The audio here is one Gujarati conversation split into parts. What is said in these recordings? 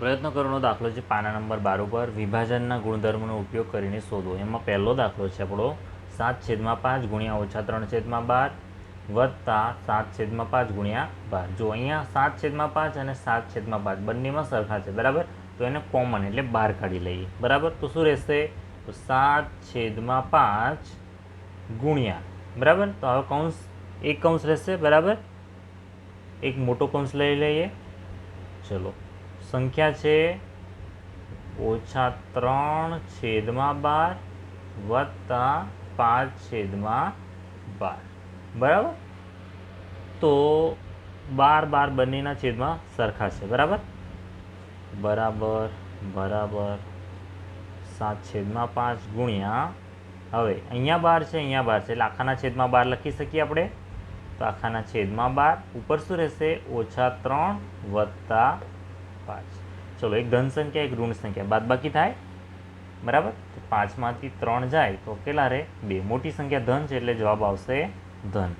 પ્રયત્ન કરવાનો દાખલો છે પાના નંબર બાર ઉપર. વિભાજનના ગુણધર્મનો ઉપયોગ કરીને શોધો. એમાં પહેલો દાખલો છે આપણો સાત છેદમાં પાંચ ગુણ્યા ઓછા ત્રણ છેદમાં બાર વત્તા સાત છેદમાં પાંચ ગુણ્યા બાર. જો અહીંયા સાત છેદમાં પાંચ અને સાત છેદમાં પાંચ બંનેમાં સરખા છે, બરાબર? તો એને કોમન એટલે બહાર કાઢી લઈએ. બરાબર? તો શું રહેશે? તો સાત છેદમાં પાંચ ગુણ્યા. બરાબર? તો હવે કૌંસ એક કૌંસ રહેશે, બરાબર? એક મોટો કૌંસ લઈ લઈએ. ચલો. સંખ્યા છે ઓછા ત્રણ છેદમાં બાર વત્તા પાંચ છેદમાં બાર. બરાબર? તો બાર બાર બંનેના છેદમાં સરખા છે, બરાબર? બરાબર બરાબર. સાત છેદમાં પાંચ ગુણ્યા. હવે અહીંયા બાર છે, અહીંયા બાર છે, એટલે આખાના છેદમાં બાર લખી શકીએ આપણે? તો આખાના છેદમાં બાર ઉપર શું રહેશે? ઓછા ત્રણ વત્તા પાંચ ચલો એક ધન સંખ્યા એક ઋણ સંખ્યા બાદબાકી થાય બરાબર તો પાંચમાંથી ત્રણ જાય તો કેટલા રહે બે મોટી સંખ્યા ધન છે એટલે જવાબ આવશે ધન.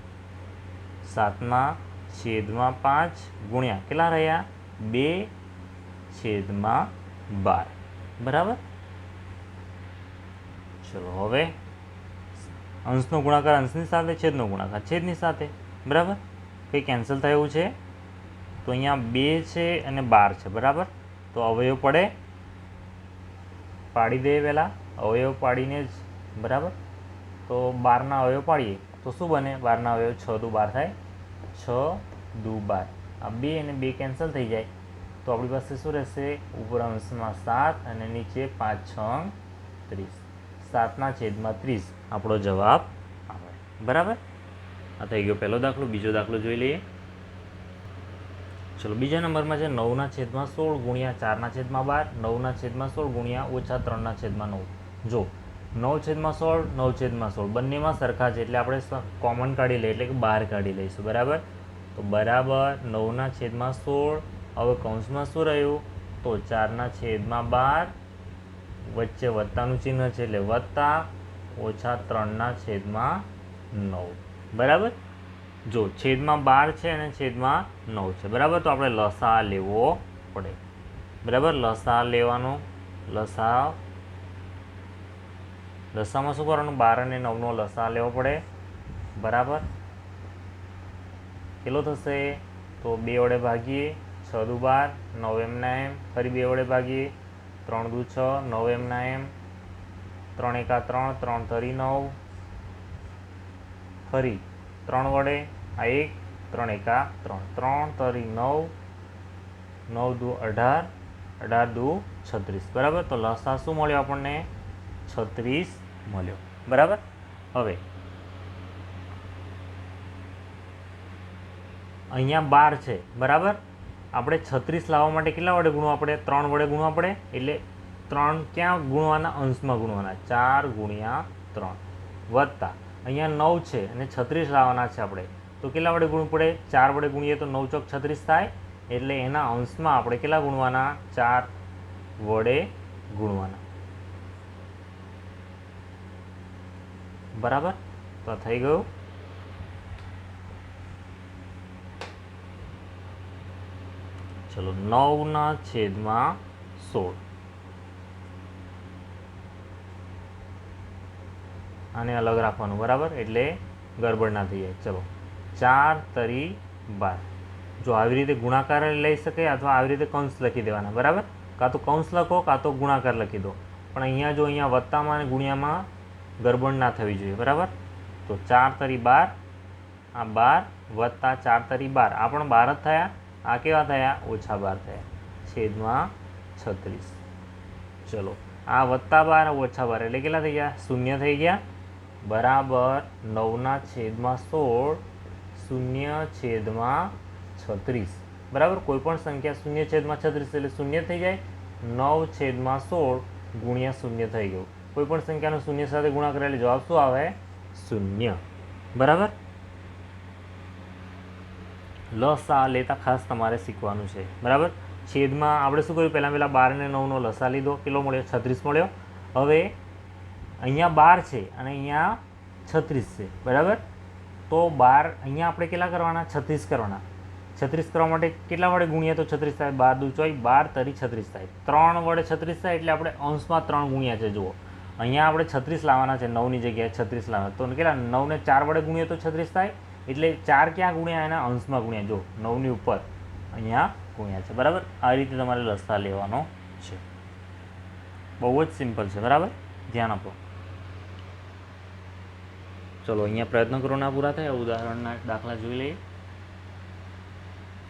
સાતના છેદમાં પાંચ ગુણ્યા કેટલા રહ્યા બે છેદમાં બાર બરાબર ચલો હવે અંશનો ગુણાકાર અંશની સાથે, છેદનો ગુણાકાર, છેદની સાથે. બરાબર? કંઈ કેન્સલ થાય એવું છે? તો અહીંયા બે છે અને બાર છે, બરાબર? તો અવયવ પડે. પાડી દે પહેલાં, અવયવ પાડીને જ, બરાબર? તો બારના અવયવ પાડીએ, તો શું બને? બારના અવયવ છ દુ બાર થાય. છ દુ બાર. આ બે અને બે કેન્સલ થઈ જાય. તો આપણી પાસે શું રહેશે? ઉપર અંશમાં સાત અને નીચે પાંચ, છ, ત્રીસ. સાતના છેદમાં ત્રીસ. આપણો જવાબ આવે. બરાબર? આ થઈ ગયો પહેલો દાખલો. બીજો દાખલો જોઈ લઈએ. ચલો, બીજા નંબરમાં છે નવના છેદમાં સોળ ગુણ્યા ચારના છેદમાં બાર, નવના છેદમાં સોળ ગુણ્યા ઓછા ત્રણના છેદમાં નવ. જો, નવ છેદમાં સોળ, નવ છેદમાં સોળ, બંનેમાં સરખા છે એટલે આપણે કોમન કાઢી લઈએ એટલે કે બહાર કાઢી લઈશું, બરાબર? તો બરાબર નવના છેદમાં સોળ, હવે કૌંસમાં શું રહ્યું? તો ચારના છેદમાં બાર, વચ્ચે વત્તાનું ચિહ્ન છે એટલે વત્તા ઓછા ત્રણના છેદમાં નવ. બરાબર? જો છેદમાં બાર છે અને છેદમાં નવ છે, બરાબર? તો આપણે લસા લેવો પડે. બરાબર? લસા લેવાનો લસા લસામાં શું કરવાનું? બાર અને નવનો લસા લેવો પડે. બરાબર? કેટલો થશે? તો બે વડે ભાગીએ, છ દુ બાર, નવ એમના એમ. ફરી બે વડે ભાગીએ, ત્રણ દુ છ, નવ એમના એમ. ત્રણ એકા ત્રણ ત્રણ તરી નવ. ફરી ત્રણ વડે, આ એક, ત્રણ એકા, ત્રણ. ત્રણ તરી નવ નવ દુ અઢાર અઢાર દુ છત્રીસ. બરાબર? તો લસા શું મળ્યો આપણને? છત્રીસ મળ્યો. બરાબર? હવે, અહીંયા બાર છે. બરાબર? આપણે છત્રીસ લાવવા માટે કેટલા વડે ગુણવા પડે ત્રણ વડે ગુણવા પડે એટલે ત્રણ ક્યાં ગુણવાના? અંશમાં ગુણવાના. ચાર ગુણ્યા ત્રણ. વત્તા. અહીંયા નવ છે અને છત્રીસ લાવવાના છે આપણે. તો કેટલા વડે ગુણવું પડે? ચાર વડે ગુણીએ તો નવ ચોક છત્રીસ થાય. એટલે એના અંશમાં આપણે કેટલા ગુણવાના? ચાર વડે ગુણવાના. બરાબર? તો થઈ ગયું. ચલો નવના છેદમાં સોળ. આને અલગ રાખવાનું, બરાબર? એટલે ગરબડ ના થઈ જાય. ચલો. ચાર તરી બાર. જો આવી રીતે ગુણાકાર લઈ શકે અથવા આવી રીતે કૌંસ લખી દેવાના, બરાબર? કાં તો કૌંસ લખો, કાં તો ગુણાકાર લખી દો. પણ અહીંયા જો અહીંયા વત્તામાં અને ગુણ્યામાં ગરબડ ના થવી જોઈએ, બરાબર? તો ચાર તરી બાર, આ બાર વત્તા ચાર તરી બાર. આ પણ બાર જ થયા. આ કેવા થયા? ઓછા બાર થયા. છેદમાં છત્રીસ. ચલો. આ વત્તા બાર ઓછા બાર. એટલે કેટલા થઈ ગયા? શૂન્ય થઈ ગયા. બરાબર નવના છેદમાં સોળ, શૂન્ય છેદમાં છત્રીસ. બરાબર? કોઈપણ સંખ્યા શૂન્ય છેદમાં છત્રીસ એટલે શૂન્ય થઈ જાય. નવ છેદમાં સોળ ગુણ્યા શૂન્ય થઈ ગયું. કોઈપણ સંખ્યાનો શૂન્ય સાથે ગુણાકાર એટલે જવાબ શું આવે? શૂન્ય. બરાબર? લસા લેતા ખાસ તમારે શીખવાનું છે. બરાબર? છેદમાં, આપણે શું કર્યું? પહેલાં પહેલાં બાર અને નવનો લસા લીધો. કેટલો મળ્યો? છત્રીસ મળ્યો. હવે અહીંયા બાર છે અને અહીંયા છત્રીસ છે. બરાબર? તો બાર અહીંયા આપણે કેટલા કરવાના? છત્રીસ કરવાના. છત્રીસ કરવા માટે કેટલા વડે ગુણ્યા તો છત્રીસ થાય? બાર દુ ચોઈ, બાર તરી છત્રીસ થાય. ત્રણ વડે છત્રીસ થાય એટલે આપણે અંશમાં ત્રણ ગુણ્યા છે. જુઓ. અહીંયા આપણે છત્રીસ લાવવાના છે. નવની જગ્યાએ છત્રીસ લાવવાના. તો કેટલા? નવને ચાર વડે ગુણીએ તો છત્રીસ થાય. એટલે ચાર ક્યાં ગુણ્યા? એના અંશમાં ગુણ્યા. જો નવની ઉપર અહીંયા ગુણ્યા છે. બરાબર? આ રીતે તમારે લસા લેવાનો છે. બહુ જ સિમ્પલ છે. બરાબર? ધ્યાન આપો. ચલો અહીંયા પ્રયત્ન કરો ના પૂરા થાય ઉદાહરણના દાખલા જોઈ લઈએ.